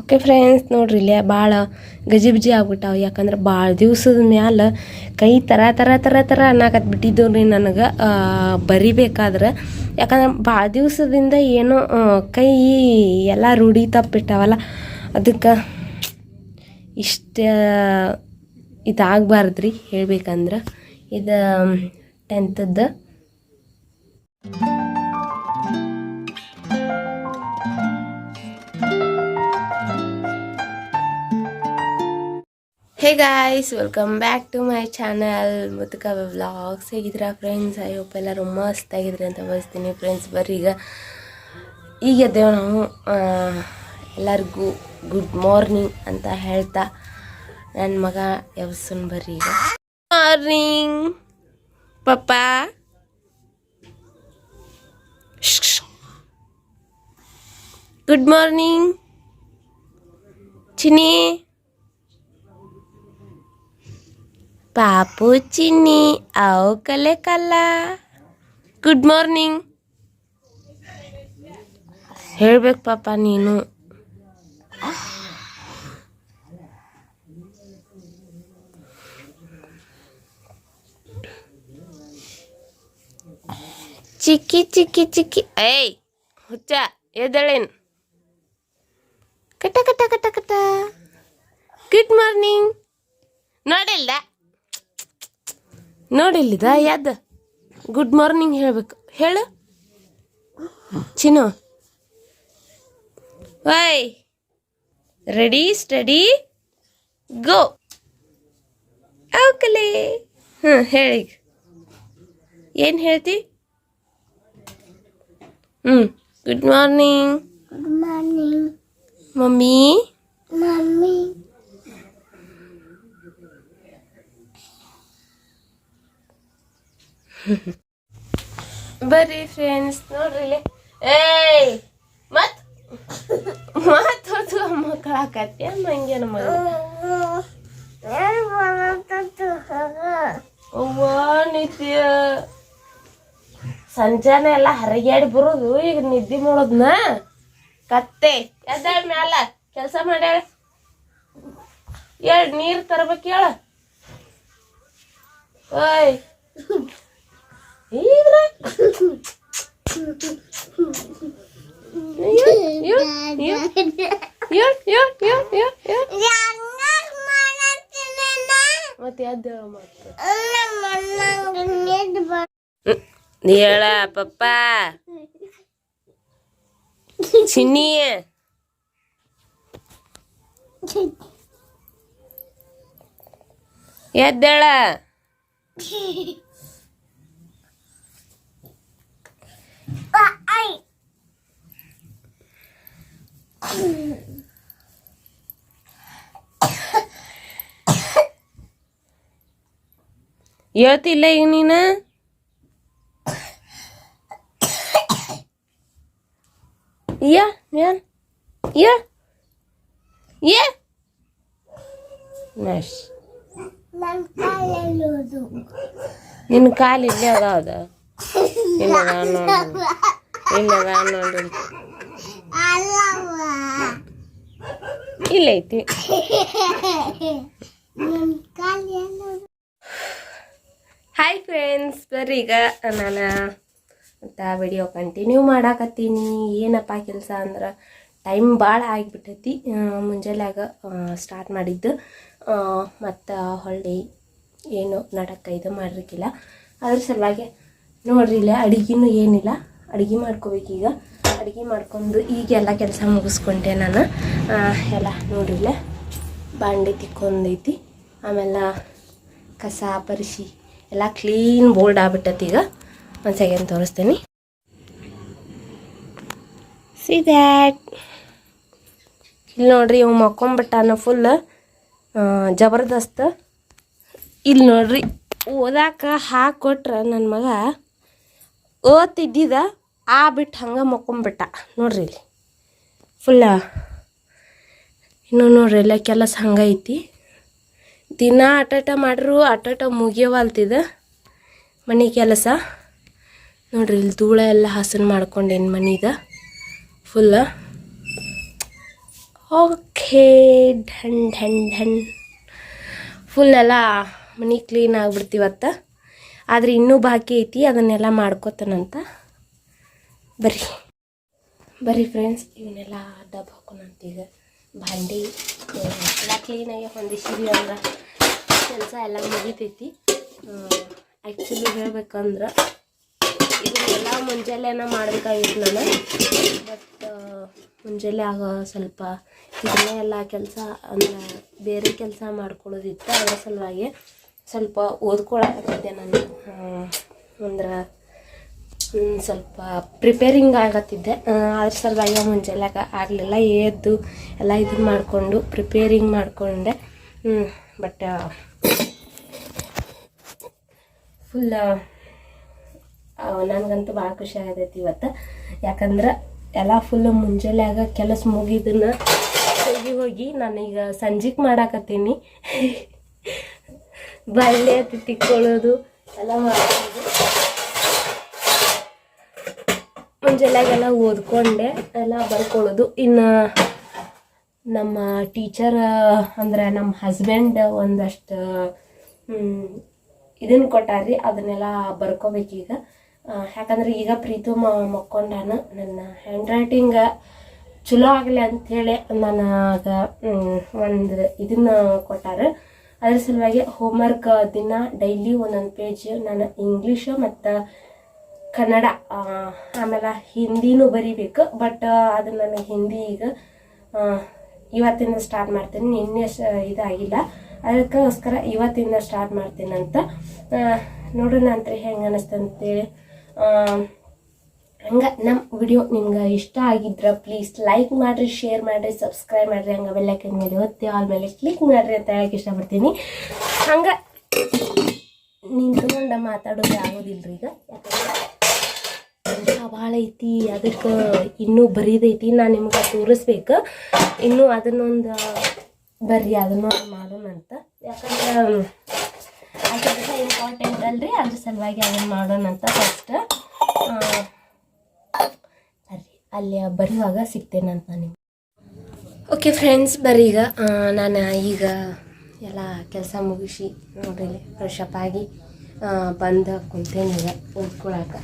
Okay friends ನೋಡ್ರಿ ಇಲ್ಲೇ ಭಾಳ ಗಜಿಬಿಜಿ ಆಗ್ಬಿಟ್ಟಾವ. ಯಾಕಂದ್ರೆ ಭಾಳ ದಿವ್ಸದ ಮ್ಯಾಲ ಕೈ ತರ ತರ ಥರ ಅನ್ನಕತ್ ಬಿಟ್ಟಿದ್ದು ರೀ ನನಗೆ ಬರಿಬೇಕಾದ್ರೆ. ಯಾಕಂದ್ರೆ ಭಾಳ ದಿವಸದಿಂದ ಏನೋ ಕೈ ಎಲ್ಲ ರೂಢಿ ತಪ್ಪಿಟ್ಟಾವಲ್ಲ, ಅದಕ್ಕೆ ಇಷ್ಟ ಇದಾಗಬಾರ್ದು ರೀ ಹೇಳ್ಬೇಕಂದ್ರೆ. ಇದು ಟೆಂತದ್ದು hey guys welcome back to my channel ಮುತುಕ vlogs ಹೇಗಿದ್ದೀರಾ ಫ್ರೆಂಡ್ಸ್ ಐ ಹೋಪ್ ಎಲ್ಲರೂ ಮಸ್ತ್ ಆಗಿದ್ರೆ ಅಂತ ಬಯಸ್ತೀನಿ ಫ್ರೆಂಡ್ಸ್ ಬರ್ರಿ ಈಗ. ಈಗ ಎದ್ದೇವೆ ನಾವು ಎಲ್ಲರಿಗೂ ಗುಡ್ ಮಾರ್ನಿಂಗ್ ಅಂತ ಹೇಳ್ತಾ ನನ್ನ ಮಗ ಯವಸನ್ ಬರ್ರಿ ಈಗ. ಮಾರ್ನಿಂಗ್ ಪಪ್ಪ. ಗುಡ್ ಮಾರ್ನಿಂಗ್ ಚಿನಿ ಪಾಪು ಚಿನ್ನಿ ಅವು ಕಲೆ ಕಲ್ಲ ಗುಡ್ ಮಾರ್ನಿಂಗ್ ಹೇಳ್ಬೇಕು ಪಾಪ ನೀನು ಚಿಕ್ಕಿ ಚಿಕ್ಕಿ ಚಿಕ್ಕಿ ಏಯ್ ಹುಚ್ಚ ಎದ್ದೇಳೇನು ಕಟ ಕಟ ಕಟ ಕಟ ಗುಡ್ ಮಾರ್ನಿಂಗ್ ನೋಡಿಲ್ಲ ನೋಡಿಲ್ಲಿದ ಯಾದ? ಗುಡ್ ಮಾರ್ನಿಂಗ್ ಹೇಳ್ಬೇಕು. ಹೇಳು. Chinnu. Why. Ready study go ಓಕಲೆ. ಹ್ಞೂ ಹೇಳಿ. ಏನು ಹೇಳ್ತಿ? ಹ್ಞೂ good morning good morning mummy. ಬರ್ರಿ ಫ್ರೆಂಡ್ಸ್ ನೋಡ್ರಿ ಏಯ್, ಮತ್ ಮತ್ ಹೊತ್ತು ಮಕ್ಕಳಾಕತ್ತಿ ಹಂಗೆ ನಮ್ಮ ನಿತ್ಯ. ಸಂಜಾನೆ ಎಲ್ಲ ಹರಗ್ಯಾಡಿ ಬರೋದು, ಈಗ ನಿದ್ದೆ ಮಾಡೋದ್ನ? ಕತ್ತೆ. ಎದ್ದಾಳ ಮ್ಯಾಲ, ಕೆಲಸ ಮಾಡ್ಯಾಳ. ಹೇಳ್, ನೀರು ತರ್ಬೇಕು ಹೇಳ. ಓಯ್ ಇದ್ರ ಮತ್ತೆ ಎದ್ದೇಳ ಮತ್ತೆ ಹೇಳ ಪಪ್ಪ ಚಿನ್ನಿ ಎದ್ದೇಳ ಹೇಳ್ತಿಲ್ಲ ಈಗ ನೀನು? Yeah man yeah yeah. ನಶ್. ನನ್ನ ಕಾಲು ಇಲ್ಲೇ ಇಲ್ಲ ಅದಾವ ನೋಡ್ರಿ ಇಲ್ಲ ಅದಾವ ನೋಡ್ರಿ ಅಲ್ಲವ ಇಲ್ಲ ಐತಿ. ನನ್ನ ಕಾಲಲ್ಲೋದು ಹಾಯ್ ಫ್ರೆಂಡ್ಸ್ ಬರ್ರಿ ಈಗ ನಾನು ಅಂತ ವಿಡಿಯೋ ಕಂಟಿನ್ಯೂ ಮಾಡಾಕತ್ತೀನಿ. ಏನಪ್ಪ ಕೆಲಸ ಅಂದ್ರೆ ಟೈಮ್ ಭಾಳ ಆಗಿಬಿಟ್ಟೈತಿ. ಮುಂಜಾನೆಯಾಗ ಸ್ಟಾರ್ಟ್ ಮಾಡಿದ್ದು. ಮತ್ತು ಹೊಳ್ಳಿ ಏನು ನಡಕ ಇದು ಮಾಡಿರ್ಕಿಲ್ಲ. ಅದ್ರ ಸಲುವಾಗಿ ನೋಡ್ರಿ ಇಲ್ಲ ಅಡುಗೆನೂ ಏನಿಲ್ಲ. ಅಡುಗೆ ಮಾಡ್ಕೋಬೇಕೀಗ. ಅಡುಗೆ ಮಾಡ್ಕೊಂಡು ಈಗ ಎಲ್ಲ ಕೆಲಸ ಮುಗಿಸ್ಕೊಂಡೆ ನಾನು. ಎಲ್ಲ ನೋಡಿಲ್ಲ ಬಾಂಡೆ ತಿಕ್ಕೊಂದೈತಿ ಆಮೇಲೆ ಕಸ ಪರಿಶಿ ಎಲ್ಲ ಕ್ಲೀನ್ ಬೋಲ್ಡ್ ಆಗ್ಬಿಟ್ಟತಿ ಈಗ. ಒಂದು ಸೆಕೆಂಡ್ ತೋರಿಸ್ತೀನಿ. ಸಿ ದ್ಯಾಟ್ ಇಲ್ಲಿ ನೋಡ್ರಿ ಇವು ಮಕ್ಕೊಂಬಿಟ್ಟಾನ ಫುಲ್ ಜಬರ್ದಸ್ತ್. ಇಲ್ಲಿ ನೋಡ್ರಿ ಓದಾಕ ಹಾಕೊಟ್ರ ನನ್ನ ಮಗ ಓದ್ತಿದ್ದಿದ. ಆ ಬಿಟ್ಟು ಹಂಗೆ ಮಕ್ಕೊಂಬಿಟ್ಟ. ನೋಡ್ರಿ ಇಲ್ಲಿ. ಫುಲ್ಲ ಇನ್ನು ನೋಡ್ರಿ ಎಲ್ಲ ಕೆಲಸ ಹಂಗೈತಿ ದಿನ ಆಟಾಟ ಮಾಡ್ರು ಆಟಾಟ ಮುಗಿಯವಲ್ತಿದ ಮನೆ ಕೆಲಸ. ನೋಡ್ರಿ ಇಲ್ಲಿ ಧೂಳ ಎಲ್ಲ ಹಸನ್ ಮಾಡ್ಕೊಂಡೇನು ಮನೀದ ಫುಲ್ಲ ಓಕೆ ಢನ್ ಢನ್ ಢನ್ ಫುಲ್ಲೆಲ್ಲ ಮನೆ ಕ್ಲೀನ್ ಆಗ್ಬಿಡ್ತೀವತ್ತ. ಆದರೆ ಇನ್ನೂ ಬಾಕಿ ಐತಿ, ಅದನ್ನೆಲ್ಲ ಮಾಡ್ಕೋತಾನಂತ. ಬರ್ರಿ. ಬರ್ರಿ ಫ್ರೆಂಡ್ಸ್ ಇವನ್ನೆಲ್ಲ ಡಬ್ಬ ಹಾಕೊಂಡಂತೀಗ ಭಾಂಡಿ ಎಲ್ಲ ಕ್ಲೀನಾಗಿ ಹೊಂದಿಸಿದ್ವಿ ಅಂದ್ರೆ ಕೆಲಸ ಎಲ್ಲ ಮುಗಿತೈತಿ. ಆ್ಯಕ್ಚುಲಿ ಹೇಳ್ಬೇಕಂದ್ರೆ ಇದನ್ನೆಲ್ಲ ಮುಂಜಾನೆನ ಮಾಡಬೇಕಾಗಿತ್ತು ನಾನು. ಬಟ್ ಮುಂಜಾನೆ ಆಗ ಸ್ವಲ್ಪ ಇದನ್ನೇ ಎಲ್ಲ ಕೆಲಸ, ಅಂದ್ರೆ ಬೇರೆ ಕೆಲಸ ಮಾಡ್ಕೊಳ್ಳೋದಿತ್ತು, ಅದರ ಸಲುವಾಗಿ ಸ್ವಲ್ಪ ಓದ್ಕೊಳಕತ್ತಿದ್ದೆ ನಾನು. ಅಂದ್ರೆ ಸ್ವಲ್ಪ ಪ್ರಿಪೇರಿಂಗ್ ಆಗತ್ತಿದ್ದೆ. ಅದ್ರ ಸಲುವಾಗಿ ಮುಂಜಾನೆ ಆಗಲಿಲ್ಲ. ಎದ್ದು ಎಲ್ಲ ಇದು ಮಾಡಿಕೊಂಡು ಪ್ರಿಪೇರಿಂಗ್ ಮಾಡಿಕೊಂಡೆ. ಬಟ್ ಫುಲ್ ನನಗಂತೂ ಭಾಳ ಖುಷಿ ಆಗತ್ತೈತಿ ಇವತ್ತು. ಯಾಕಂದ್ರೆ ಎಲ್ಲ ಫುಲ್ ಮುಂಜಾನೆಯಾಗ ಕೆಲಸ ಮುಗಿದನ್ನು ಹೋಗಿ ಹೋಗಿ ನಾನೀಗ ಸಂಜೆಗೆ ಮಾಡಾಕತ್ತೀನಿ. ಬಳ್ಳಿ ತಿಕ್ಕೊಳ್ಳೋದು, ಎಲ್ಲ ಮಾಡೋದು ಮುಂಜಾನೆಗೆಲ್ಲ ಓದ್ಕೊಂಡೆ, ಎಲ್ಲ ಬರ್ಕೊಳ್ಳೋದು. ಇನ್ನು ನಮ್ಮ ಟೀಚರ್ ಅಂದ್ರೆ ನಮ್ಮ ಹಸ್ಬೆಂಡ್ ಒಂದಷ್ಟು ಇದನ್ನು ಕೊಟ್ಟಾರ್ರಿ, ಅದನ್ನೆಲ್ಲ ಬರ್ಕೋಬೇಕೀಗ. ಯಾಕಂದ್ರೆ ಈಗ ಪ್ರೀತು ಮಕ್ಕೊಂಡಾನ, ನನ್ನ ಹ್ಯಾಂಡ್ ರೈಟಿಂಗ್ ಚಲೋ ಆಗಲಿ ಅಂಥೇಳಿ ನನಗ ಒಂದು ಇದನ್ನ ಕೊಟ್ಟಾರ. ಅದ್ರ ಸಲುವಾಗಿ ಹೋಮ್ವರ್ಕ್ ದಿನ ಡೈಲಿ ಒಂದೊಂದು ಪೇಜ್ ನಾನು ಇಂಗ್ಲೀಷು ಮತ್ತು ಕನ್ನಡ ಆಮೇಲೆ ಹಿಂದಿನೂ ಬರಿಬೇಕು ಬಟ್ ಅದು ನನಗೆ ಹಿಂದಿ ಈಗ ಇವತ್ತಿಂದ ಸ್ಟಾರ್ಟ್ ಮಾಡ್ತೀನಿ. ನಿನ್ನೆ ಇದಾಗಿಲ್ಲ. ಅದಕ್ಕೋಸ್ಕರ ಇವತ್ತಿಂದ ಸ್ಟಾರ್ಟ್ ಮಾಡ್ತೀನಿ ಅಂತ. ಆ, ನೋಡೋಣ ಅಂತ ಹೆಂಗೆ ಅನ್ನಿಸ್ತಂತೇಳಿ ಹಂಗೆ ನಮ್ಮ ವಿಡಿಯೋ ನಿಮ್ಗೆ ಇಷ್ಟ ಆಗಿದ್ರೆ ಪ್ಲೀಸ್ ಲೈಕ್ ಮಾಡಿರಿ ಶೇರ್ ಮಾಡಿರಿ ಸಬ್ಸ್ಕ್ರೈಬ್ ಮಾಡಿರಿ ಹಂಗೆ ಬೆಲ್ಲೈಕನ್ ಮೇಲೆ ಒತ್ತಿ ಆಲ್ ಮೇಲೆ ಕ್ಲಿಕ್ ಮಾಡಿರಿ ಅಂತ ಹೇಳಕ್ಕೆ ಇಷ್ಟಪಡ್ತೀನಿ. ಹಂಗೆ ನಿಂತ್ಕೊಂಡು ಮಾತಾಡೋದು ಆಗೋದಿಲ್ರಿ ಈಗ. ಭಾಳ ಐತಿ, ಅದಕ್ಕೆ ಇನ್ನೂ ಬರೀದೈತಿ ನಾನು ನಿಮ್ಗೆ ತೋರಿಸ್ಬೇಕು. ಇನ್ನೂ ಅದನ್ನೊಂದು ಬರ್ರಿ ಅದನ್ನೊಂದು ಮಾಡೋಣ ಅಂತ. ಯಾಕಂದ್ರೆ ಆ ಇಂಪಾರ್ಟೆಂಟ್ ಅಲ್ರಿ, ಅದ್ರ ಸಲುವಾಗಿ ಅದನ್ನು ಮಾಡೋಣ ಅಂತ ಫಸ್ಟ್ ಬರ್ರಿ, ಅಲ್ಲಿ ಬರೆಯುವಾಗ ಸಿಗ್ತೇನಂತ ನಿಮ್ಗೆ. ಓಕೆ ಫ್ರೆಂಡ್ಸ್ ಬರ್ರಿ ಈಗ. ನಾನು ಈಗ ಎಲ್ಲ ಕೆಲಸ ಮುಗಿಸಿ ನೋಡ್ರಿ ಫ್ರೆಶಪ್ ಆಗಿ ಬಂದು ಕುಂತೇನೆ ಈಗ ಓದ್ಕೊಳಕ್ಕೆ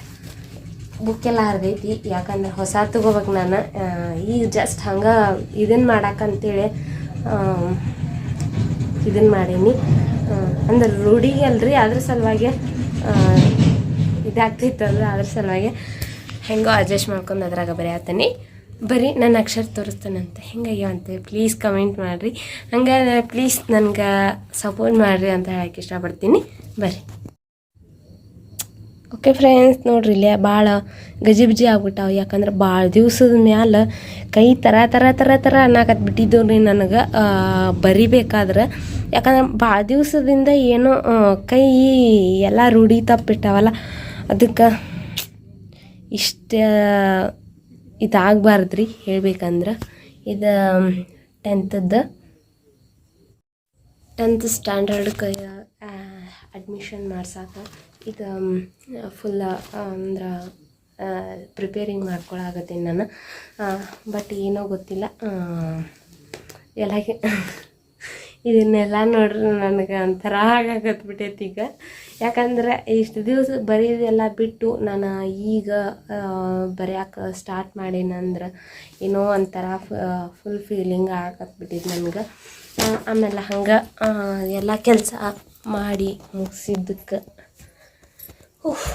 ಬುಕ್ಕೆಲ್ಲ ಹರಿದೈತಿ ಯಾಕಂದ್ರೆ ಹೊಸ ತಗೋಬೇಕು ನಾನು. ಈಗ ಜಸ್ಟ್ ಹಂಗೆ ಇದನ್ನು ಮಾಡಕ್ಕಂತೇಳಿ ಇದನ್ನು ಮಾಡೀನಿ. ಅಂದ್ರೆ ರೂಢಿಗೆ ಅಲ್ರಿ, ಅದ್ರ ಸಲುವಾಗಿ ಇದಾಗ್ತಿತ್ತಲ್ಲ ಅದ್ರ ಸಲುವಾಗಿ ಹೆಂಗೋ ಅಡ್ಜಸ್ಟ್ ಮಾಡ್ಕೊಂಡು ಅದ್ರಾಗ ಬರೆಯತ್ತೀನಿ. ಬರೀ ನನ್ನ ಅಕ್ಷರ ತೋರಿಸ್ತಾನಂತೆ ಹೆಂಗಯ್ಯೋ ಅಂತೇಳಿ ಪ್ಲೀಸ್ ಕಮೆಂಟ್ ಮಾಡಿರಿ. ಹಂಗೆ ಪ್ಲೀಸ್ ನನಗೆ ಸಪೋರ್ಟ್ ಮಾಡಿರಿ ಅಂತ ಹೇಳಕ್ಕೆ ಇಷ್ಟಪಡ್ತೀನಿ. ಬರ್ರಿ. ಓಕೆ ಫ್ರೆಂಡ್ಸ್ ನೋಡ್ರಿ, ಇಲ್ಲೇ ಭಾಳ ಗಜಿಬಿಜಿ ಆಗ್ಬಿಟ್ಟಾವ. ಯಾಕಂದ್ರೆ ಭಾಳ ದಿವ್ಸದ ಮ್ಯಾಲ ಕೈ ಥರ ಥರ ಥರ ಥರ ಅನ್ನಕತ್ ಬಿಟ್ಟಿದ್ದು ರೀ ನನಗೆ ಬರಿಬೇಕಾದ್ರೆ. ಯಾಕಂದ್ರೆ ಭಾಳ ದಿವಸದಿಂದ ಏನೋ ಕೈ ಎಲ್ಲ ರೂಢಿ ತಪ್ಪಿಟ್ಟಾವಲ್ಲ, ಅದಕ್ಕೆ ಇಷ್ಟ ಇದಾಗಬಾರ್ದು ರೀ ಹೇಳ್ಬೇಕಂದ್ರೆ. ಇದು ಟೆಂತದ್ದು ಟೆಂತ್ ಕೈ ಅಡ್ಮಿಷನ್ ಮಾಡ್ಸಾಕ. ಈಗ ಫುಲ್ಲ ಅಂದ್ರೆ ಪ್ರಿಪೇರಿಂಗ್ ಮಾಡ್ಕೊಳ್ಳಾಗತ್ತೆ ನಾನು. ಬಟ್ ಏನೋ ಗೊತ್ತಿಲ್ಲ. ಎಲ್ಲ ಇದನ್ನೆಲ್ಲ ನೋಡ್ರಿ ನನಗೆ ಒಂಥರ ಆಗಾಕತ್ಬಿಟ್ಟೈತಿ ಈಗ. ಯಾಕಂದ್ರೆ ಇಷ್ಟು ದಿವಸ ಬರೆಯೋದೆಲ್ಲ ಬಿಟ್ಟು ನಾನು ಈಗ ಬರೆಯೋಕೆ ಸ್ಟಾರ್ಟ್ ಮಾಡೀನಂದ್ರೆ ಏನೋ ಒಂಥರ ಫುಲ್ ಫೀಲಿಂಗ್ ಆಗಕತ್ಬಿಟ್ಟಿದ್ದು ನನಗೆ. ಆಮೇಲೆ ಹಂಗೆ ಎಲ್ಲ ಕೆಲಸ ಮಾಡಿ ಮುಗಿಸಿದ್ದಕ್ಕೆ ಉಫ್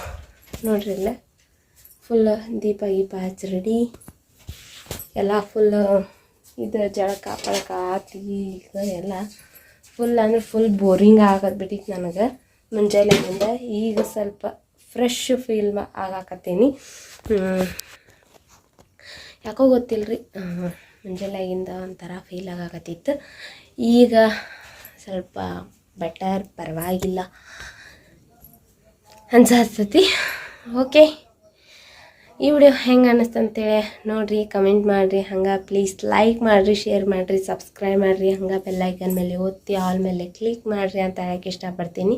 ನೋಡ್ರಿ ಇಲ್ಲ. ಫುಲ್ ದೀಪ ಗೀಪ ಹಚ್ಚಿ ರೆಡಿ ಎಲ್ಲ ಫುಲ್ ಇದು ಜಳಕ, ಪಳಕ ಆತಿ ಎಲ್ಲ ಫುಲ್ ಅಂದ್ರೆ ಫುಲ್ ಬೋರಿಂಗ್ ಆಗದ್ಬಿಟ್ಟಿತ್ತು ನನಗೆ. ಮುಂಜಾನೆಯಿಂದ ಈಗ ಸ್ವಲ್ಪ ಫ್ರೆಶ್ ಫೀಲ್ ಆಗಾಕತ್ತೀನಿ. ಯಾಕೋ ಗೊತ್ತಿಲ್ಲರಿ ಮುಂಜಾನೆಗಿಂದ ಒಂಥರ ಫೀಲ್ ಆಗಾಕತ್ತಿತ್ತು. ಈಗ ಸ್ವಲ್ಪ ಬೆಟರ್ ಪರವಾಗಿಲ್ಲ. ಅನ್ಸತ್ತೈತಿ ಓಕೆ ಈ ವಿಡಿಯೋ ಹೆಂಗೆ ಅನ್ನಿಸ್ತು ಅಂತೇಳಿ ನೋಡಿರಿ ಕಮೆಂಟ್ ಮಾಡಿರಿ, ಹಂಗೆ ಪ್ಲೀಸ್ ಲೈಕ್ ಮಾಡಿರಿ ಶೇರ್ ಮಾಡಿರಿ ಸಬ್ಸ್ಕ್ರೈಬ್ ಮಾಡಿರಿ, ಹಂಗೆ ಬೆಲ್ಲೈಕನ್ ಮೇಲೆ ಒತ್ತಿ ಆಲ್ ಮೇಲೆ ಕ್ಲಿಕ್ ಮಾಡಿರಿ ಅಂತ ಹೇಳಕ್ಕೆ ಇಷ್ಟಪಡ್ತೀನಿ.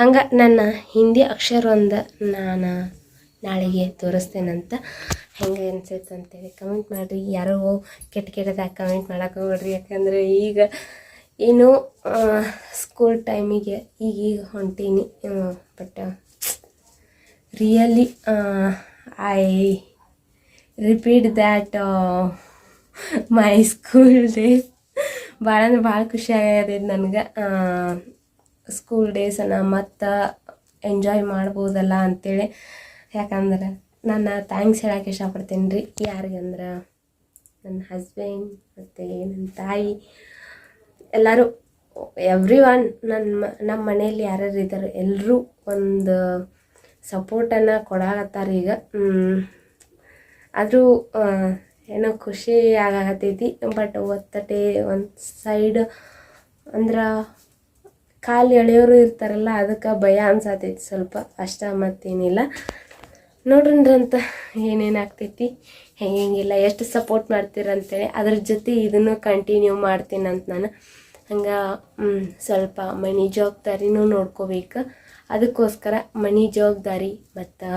ಹಂಗೆ ನನ್ನ ಹಿಂದಿ ಅಕ್ಷರ ಒಂದು ನಾನು ನಾಳೆಗೆ ತೋರಿಸ್ತೇನಂತ ಹೆಂಗೆ ಅನ್ಸೈತೆ ಅಂತೇಳಿ ಕಮೆಂಟ್ ಮಾಡಿರಿ. ಯಾರೋ ಕೆಟ್ಟ ಕೆಟ್ಟದಾಗ ಕಮೆಂಟ್ ಮಾಡೋಕೆ ಹೋಗ್ರಿ ಯಾಕಂದರೆ ಈಗ ಏನು ಸ್ಕೂಲ್ ಟೈಮಿಗೆ ಈಗೀಗ ಹೊಂಟೀನಿ but really I repeat that my school days ಭಾಳ ಅಂದ್ರೆ ಭಾಳ ಖುಷಿ ಆಗ್ಯದ ನನಗೆ. ಸ್ಕೂಲ್ ಡೇಸನ್ನು ಮತ್ತು ಎಂಜಾಯ್ ಮಾಡ್ಬೋದಲ್ಲ ಅಂತೇಳಿ. ಯಾಕಂದ್ರೆ ನನ್ನ ಥ್ಯಾಂಕ್ಸ್ ಹೇಳಕ್ಕೆ ಇಷ್ಟಪಡ್ತೀನಿ ರೀ. ಯಾರಿಗಂದ್ರೆ ನನ್ನ ಹಸ್ಬೆಂಡ್ ಮತ್ತು ನನ್ನ ತಾಯಿ, ಎಲ್ಲರೂ ಎವ್ರಿ ಒನ್ ನನ್ನ ನಮ್ಮ ಮನೆಯಲ್ಲಿ ಯಾರ್ಯಾರು ಇದ್ದಾರೆ ಎಲ್ಲರೂ ಒಂದು ಸಪೋರ್ಟನ್ನು ಕೊಡಾಕತ್ತಾರ ಈಗ. ಆದರೂ ಏನೋ ಖುಷಿ ಆಗತ್ತೈತಿ ಬಟ್ ಒತ್ತಟೆ ಒಂದು ಸೈಡ್ ಅಂದ್ರೆ ಕಾಲು ಎಳೆಯೋರು ಇರ್ತಾರಲ್ಲ, ಅದಕ್ಕೆ ಭಯ ಅನ್ಸತ್ತೈತಿ ಸ್ವಲ್ಪ, ಅಷ್ಟ ಮತ್ತೇನಿಲ್ಲ. ಅಂತ ಏನೇನು ಆಗ್ತೈತಿ ಹೆಂಗೆ ಹೆಂಗಿಲ್ಲ ಎಷ್ಟು ಸಪೋರ್ಟ್ ಮಾಡ್ತೀರಂತೇಳಿ, ಅದ್ರ ಜೊತೆ ಇದನ್ನು ಕಂಟಿನ್ಯೂ ಮಾಡ್ತೀನಿ ಅಂತ ನಾನು. ಹಂಗೆ ಸ್ವಲ್ಪ ಮನಿ ಜವಾಬ್ದಾರಿನೂ ನೋಡ್ಕೋಬೇಕು. ಅದಕ್ಕೋಸ್ಕರ ಮನಿ ಜವಾಬ್ದಾರಿ ಮತ್ತು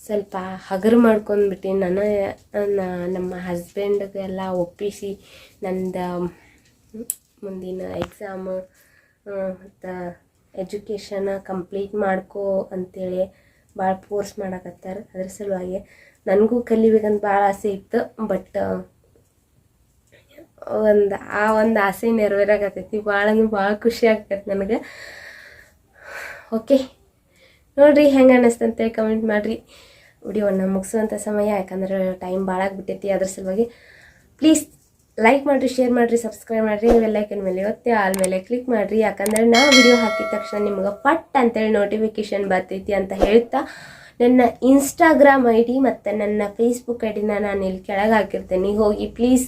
ಸ್ವಲ್ಪ ಹಗರು ಮಾಡ್ಕೊಂಡ್ಬಿಟ್ಟಿನಿ ನಾನು ನಮ್ಮ ಹಸ್ಬೆಂಡ್ಗೆಲ್ಲ ಒಪ್ಪಿಸಿ ನಂದು ಮುಂದಿನ ಎಕ್ಸಾಮ್ ಮತ್ತು ಎಜುಕೇಷನ್ ಕಂಪ್ಲೀಟ್ ಮಾಡ್ಕೋ ಅಂತೇಳಿ ಭಾಳ ಫೋರ್ಸ್ ಮಾಡಕತ್ತಾರೆ. ಅದ್ರ ಸಲುವಾಗಿ ನನಗೂ ಕಲಿಬೇಕಂತ ಭಾಳ ಆಸೆ ಇತ್ತು. ಬಟ್ ಒಂದು, ಆ ಒಂದು ಆಸೆ ನೆರವೇರಾಗತ್ತೈತಿ ಭಾಳ ಅಂದ್ರೆ ಭಾಳ ಖುಷಿ ಆಗ್ತೈತೆ ನನಗೆ. ಓಕೆ. ನೋಡಿರಿ, ಹೆಂಗೆ ಅನ್ನಿಸ್ತಂತೆ ಕಮೆಂಟ್ ಮಾಡಿರಿ. ವಿಡಿಯೋನ ಮುಗಿಸುವಂಥ ಸಮಯ, ಯಾಕಂದ್ರೆ ಟೈಮ್ ಭಾಳ ಆಗಿಬಿಟ್ಟೈತಿ. ಅದ್ರ ಸಲುವಾಗಿ ಪ್ಲೀಸ್ ಲೈಕ್ ಮಾಡಿರಿ ಶೇರ್ ಮಾಡಿರಿ ಸಬ್ಸ್ಕ್ರೈಬ್ ಮಾಡಿರಿ. ಬೆಲ್ಲೈಕನ್ ಮೇಲೆ ಒತ್ತಿ, ಆಲ್ ಮೇಲೆ ಕ್ಲಿಕ್ ಮಾಡಿರಿ. ಯಾಕಂದರೆ ನಾವು ವಿಡಿಯೋ ಹಾಕಿದ ತಕ್ಷಣ ನಿಮ್ಗೆ ಪಟ್ ಅಂತೇಳಿ ನೋಟಿಫಿಕೇಶನ್ ಬರ್ತೈತಿ ಅಂತ ಹೇಳ್ತಾ ನನ್ನ ಇನ್ಸ್ಟಾಗ್ರಾಮ್ ಐ ಡಿ ಮತ್ತು ನನ್ನ ಫೇಸ್ಬುಕ್ ಐ ಡಿನ ನಾನು ಇಲ್ಲಿ ಕೆಳಗೆ ಹಾಕಿರ್ತೀನಿ. ಹೋಗಿ ಪ್ಲೀಸ್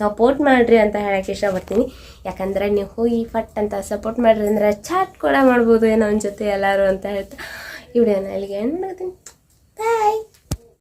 ಸಪೋರ್ಟ್ ಮಾಡಿರಿ ಅಂತ ಹೇಳಕ್ಕೆ ಇಷ್ಟಪಡ್ತೀನಿ. ಯಾಕಂದರೆ ನೀವು ಹೋಗಿ ಫಟ್ ಅಂತ ಸಪೋರ್ಟ್ ಮಾಡಿರಿ ಅಂದ್ರೆ ಚಾಟ್ ಕೂಡ ಮಾಡ್ಬೋದು ಏನೋ ನನ್ನ ಜೊತೆ ಎಲ್ಲರೂ ಅಂತ ಹೇಳ್ತಾ ಈ ವಿಡಿಯೋನ ಅಲ್ಲಿಗೆ ಏನು ಮಾಡ್ತೀನಿ. ಬಾಯ್